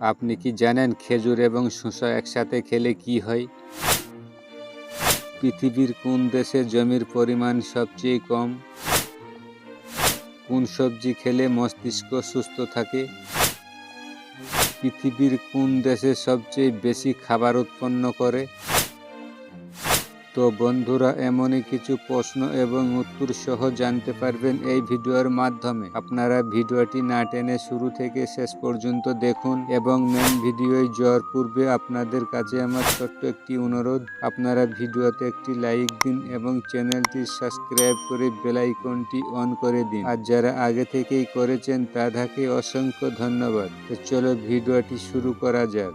আপনি কি জানেন খেজুর এবং শসা একসাথে খেলে কি হয়? পৃথিবীর কোন দেশে জমির পরিমাণ সবচেয়ে কম? কোন সবজি খেলে মস্তিষ্ক সুস্থ থাকে? পৃথিবীর কোন দেশে সবচেয়ে বেশি খাবার উৎপন্ন করে? তো বন্ধুরা, এমনই কিছু প্রশ্ন এবং উত্তর সহ জানতে পারবেন এই ভিডিওর মাধ্যমে। আপনারা ভিডিওটি না টেনে শুরু থেকে শেষ পর্যন্ত দেখুন এবং মেন ভিডিওয় যাওয়ার পূর্বে আপনাদের কাছে আমার ছোট্ট একটি অনুরোধ। আপনারা ভিডিওতে একটি লাইক দিন এবং চ্যানেলটি সাবস্ক্রাইব করে বেল আইকনটি অন করে দিন। আর যারা আগে থেকেই করেছেন, তাদেরকে অসংখ্য ধন্যবাদ। তো চলো ভিডিওটি শুরু করা যাক।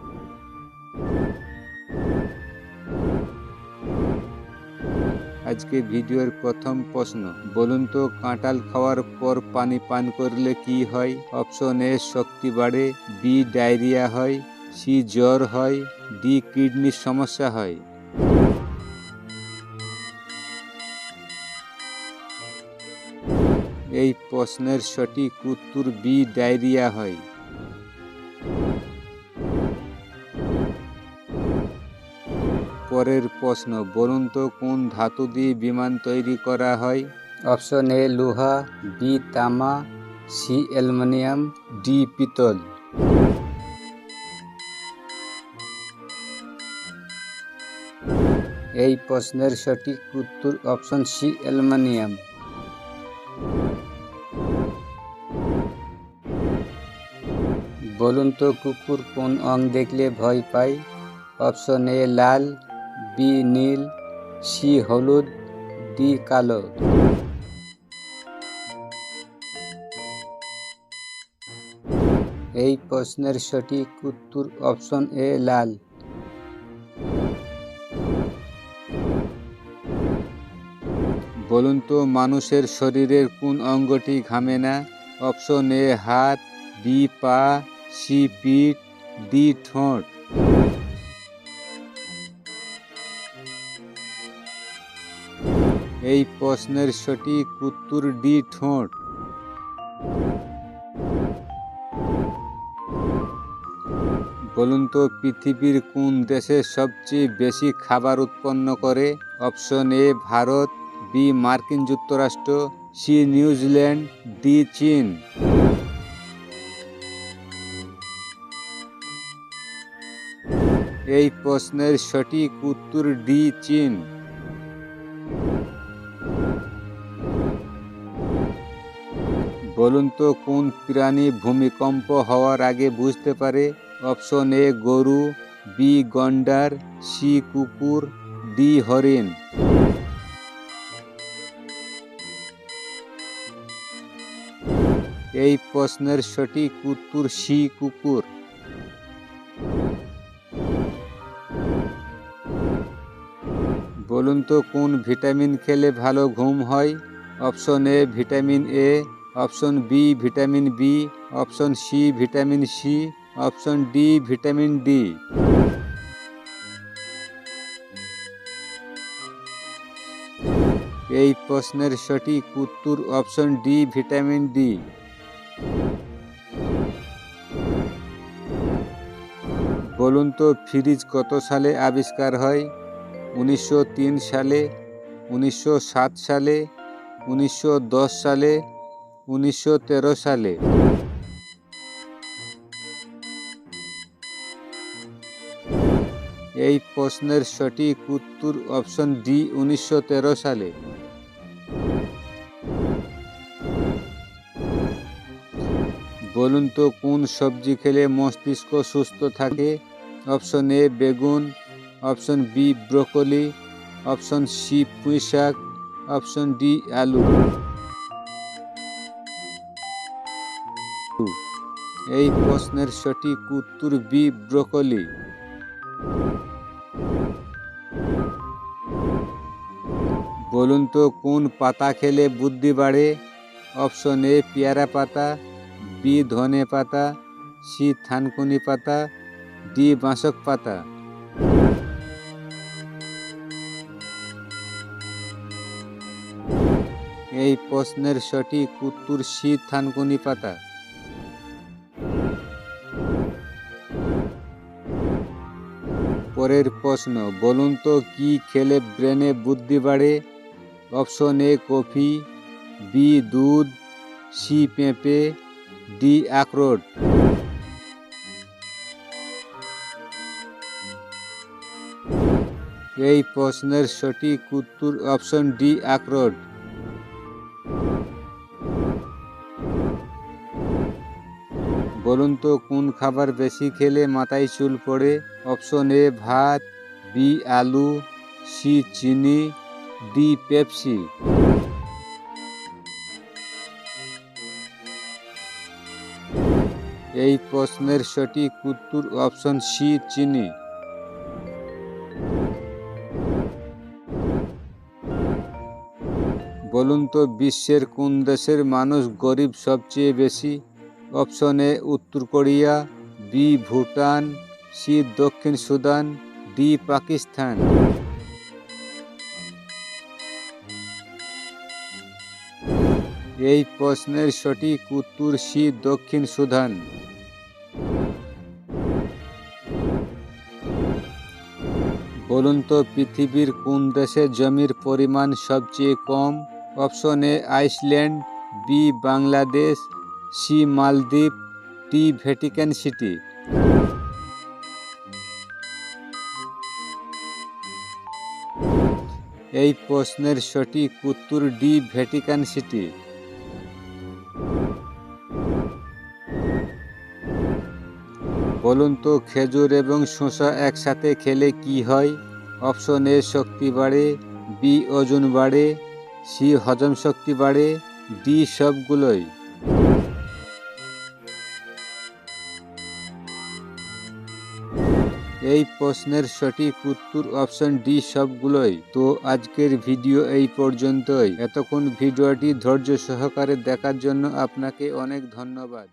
আজকে ভিডিওর প্রথম প্রশ্ন, বলুন তো কাঁঠাল খাওয়ার পর পানি পান করলে কি হয়? অপশন এ, শক্তি বাড়ে, বি, ডায়রিয়া হয়, সি, জ্বর হয়, ডি, কিডনির সমস্যা হয়। এই প্রশ্নের সঠিক উত্তর বি, ডায়রিয়া হয়। পরের প্রশ্ন, বলুন তো কোন ধাতু দিয়ে বিমান তৈরি করা হয়? অপশন এ, লোহা, বি, তামা, সি, অ্যালুমিনিয়াম, ডি, পিতল। এই প্রশ্নের সঠিক উত্তর অপশন সি, অ্যালুমিনিয়াম। বলুন তো কুকুর কোন অং দেখলে ভয় পায়? অপশন এ, লাল বি নীল, সি হলুদ, ডি কালো। এই প্রশ্নের সঠিক উত্তর অপশন এ লাল। বলুন তো, মানুষের শরীরের কোন অঙ্গটি ঘামে না? অপশন এ, হাত, বি পা, সি পিঠ, ডি ঠোঁট। এই প্রশ্নের সঠিক উত্তর ডি ঠোঁট। বলুন তো, পৃথিবীর কোন দেশে সবচেয়ে বেশি খাবার উৎপন্ন করে? অপশন এ, ভারত, বি, মার্কিন যুক্তরাষ্ট্র, সি, নিউজিল্যান্ড, ডি, চীন। এই প্রশ্নের সঠিক উত্তর ডি, চীন। বলুন তো, কোন প্রাণী ভূমিকম্প হওয়ার আগে বুঝতে পারে? অপশন এ, গরু, বি, গন্ডার, সি, কুকুর, ডি, হরিণ। এই প্রশ্নের সঠিক উত্তর সি, কুকুর। বলুন তো, কোন ভিটামিন খেলে ভালো ঘুম হয়? Option A, vitamin A option B vitamin B option C vitamin C option D vitamin D এই প্রশ্নের সঠিক উত্তর অপশন ডি ভিটামিন ডি বলুন তো, ফ্রিজ কত সালে আবিষ্কার হয়? উনিশশো তিন সালে, উনিশশো সাত সালে, উনিশশো দশ সালে উনিশশো তেরো সালে। এই প্রশ্নের সঠিক উত্তর অপশন ডি, উনিশশো তেরো সালে। বলুন তো, কোন সবজি খেলে মস্তিষ্ক সুস্থ থাকে? অপশন এ, বেগুন। Option B, broccoli. Option C পুঁই শাক অপশন ডি, আলু। এই প্রশ্নের সঠিক উত্তর বি, ব্রোকলি। বলুন তো, কোন পাতা খেলে বুদ্ধি বাড়ে? অপশন এ, পেয়ারা পাতা, বি, ধনে পাতা, সি, থানকুনি পাতা, ডি, বাঁশক পাতা। এই প্রশ্নের সঠিক উত্তর সি, থানকুনি পাতা। পরের প্রশ্ন, বলুন তো কি খেলে ব্রেনে বুদ্ধি বাড়ে? অপশন এ, কফি, বি, দুধ, সি, পেঁপে, ডি আখরোট এই প্রশ্নের সঠিক উত্তর অপশন ডি আখরোট বলুন তো, কোন খাবার বেশি খেলে মাথায় চুল পড়ে? অপশন এ, ভাত, বি, আলু, সি, চিনি, ডি, পেপসি। এই প্রশ্নের সঠিক উত্তর অপশন সি, চিনি। বলুন তো, বিশ্বের কোন দেশের মানুষ গরিব সবচেয়ে বেশি? অপশন এ উত্তর কোরিয়া বি ভুটান সি দক্ষিণ সুদান ডি পাকিস্তান। এই প্রশ্নের সঠিক উত্তর সি দক্ষিণ সুদান। বলুন তো পৃথিবীর কোন দেশে জমির পরিমাণ সবচেয়ে কম? Option A Iceland B Bangladesh C মালদ্বীপ ডি ভ্যাটিকান সিটি। এই প্রশ্নের সঠিক উত্তর ডি ভ্যাটিকান সিটি। বলুন তো, খেজুর এবং শসা একসাথে খেলে কি হয়? অপশন এ, শক্তি বাড়ে, বি, ওজন বাড়ে, সি, হজম শক্তি বাড়ে, ডি, সবগুলোই। এই প্রশ্নের সঠিক উত্তর অপশন ডি সবগুলোই। তো আজকের ভিডিও এই পর্যন্তই। এতক্ষণ ভিডিওটি ধৈর্য সহকারে দেখার জন্য আপনাকে অনেক ধন্যবাদ।